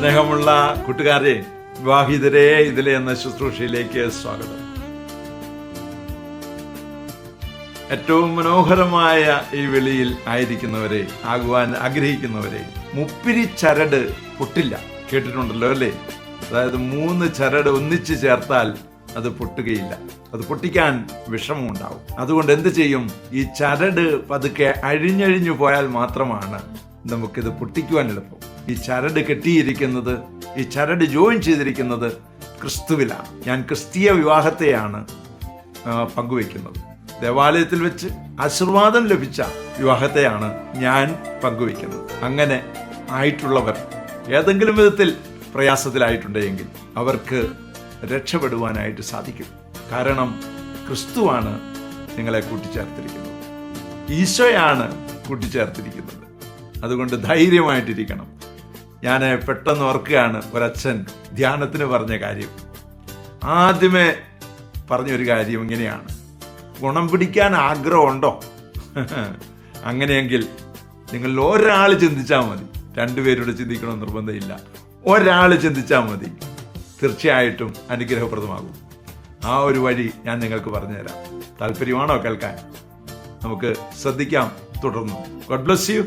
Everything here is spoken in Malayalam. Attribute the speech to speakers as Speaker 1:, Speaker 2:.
Speaker 1: സ്നേഹമുള്ള കൂട്ടുകാരെ വിവാഹിതരെ ഇതിലെ എന്ന ശുശ്രൂഷയിലേക്ക് സ്വാഗതം. ഏറ്റവും മനോഹരമായ ഈ വെളിയിൽ ആയിരിക്കുന്നവരെ ആകുവാൻ ആഗ്രഹിക്കുന്നവരെ മുപ്പിരി ചരട് പൊട്ടില്ല. കേട്ടിട്ടുണ്ടല്ലോ അല്ലേ? അതായത് മൂന്ന് ചരട് ഒന്നിച്ച് ചേർത്താൽ അത് പൊട്ടുകയില്ല. അത് പൊട്ടിക്കാൻ വിഷമം ഉണ്ടാവും അതുകൊണ്ട് എന്ത് ചെയ്യും? ഈ ചരട് പതുക്കെ അഴിഞ്ഞഴിഞ്ഞു പോയാൽ മാത്രമാണ് നമുക്കിത് പൊട്ടിക്കുവാൻ എളുപ്പം. ഈ ചരട് കെട്ടിയിരിക്കുന്നത് ഈ ചരട് ജോയിൻ ചെയ്തിരിക്കുന്നത് ക്രിസ്തുവിലാണ്. ഞാൻ ക്രിസ്തീയ വിവാഹത്തെയാണ് പങ്കുവയ്ക്കുന്നത്. ദേവാലയത്തിൽ വെച്ച് ആശീർവാദം ലഭിച്ച വിവാഹത്തെയാണ് ഞാൻ പങ്കുവെക്കുന്നത് അങ്ങനെ ആയിട്ടുള്ളവർ ഏതെങ്കിലും വിധത്തിൽ പ്രയാസത്തിലായിട്ടുണ്ടെങ്കിൽ അവർക്ക് രക്ഷപ്പെടുവാനായിട്ട് സാധിക്കും. കാരണം ക്രിസ്തുവാണ് നിങ്ങളെ കൂട്ടിച്ചേർത്തിരിക്കുന്നത്. ഈശോയാണ് കൂട്ടിച്ചേർത്തിരിക്കുന്നത്. അതുകൊണ്ട് ധൈര്യമായിട്ടിരിക്കണം. ഞാൻ പെട്ടെന്ന് ഓർക്കുകയാണ് ഒരച്ഛൻ ധ്യാനത്തിന് പറഞ്ഞ കാര്യം. ആദ്യമേ പറഞ്ഞൊരു കാര്യം ഇങ്ങനെയാണ്. ഗുണം പിടിക്കാൻ ആഗ്രഹമുണ്ടോ? അങ്ങനെയെങ്കിൽ നിങ്ങൾ ഒരാൾ ചിന്തിച്ചാൽ മതി. രണ്ടുപേരോട് ചിന്തിക്കണമെന്ന് നിർബന്ധമില്ല. ഒരാൾ ചിന്തിച്ചാൽ മതി. തീർച്ചയായിട്ടും അനുഗ്രഹപ്രദമാകും. ആ ഒരു വഴി ഞാൻ നിങ്ങൾക്ക് പറഞ്ഞുതരാം. താല്പര്യമാണോ കേൾക്കാൻ? നമുക്ക് ശ്രദ്ധിക്കാം തുടർന്നു. God bless you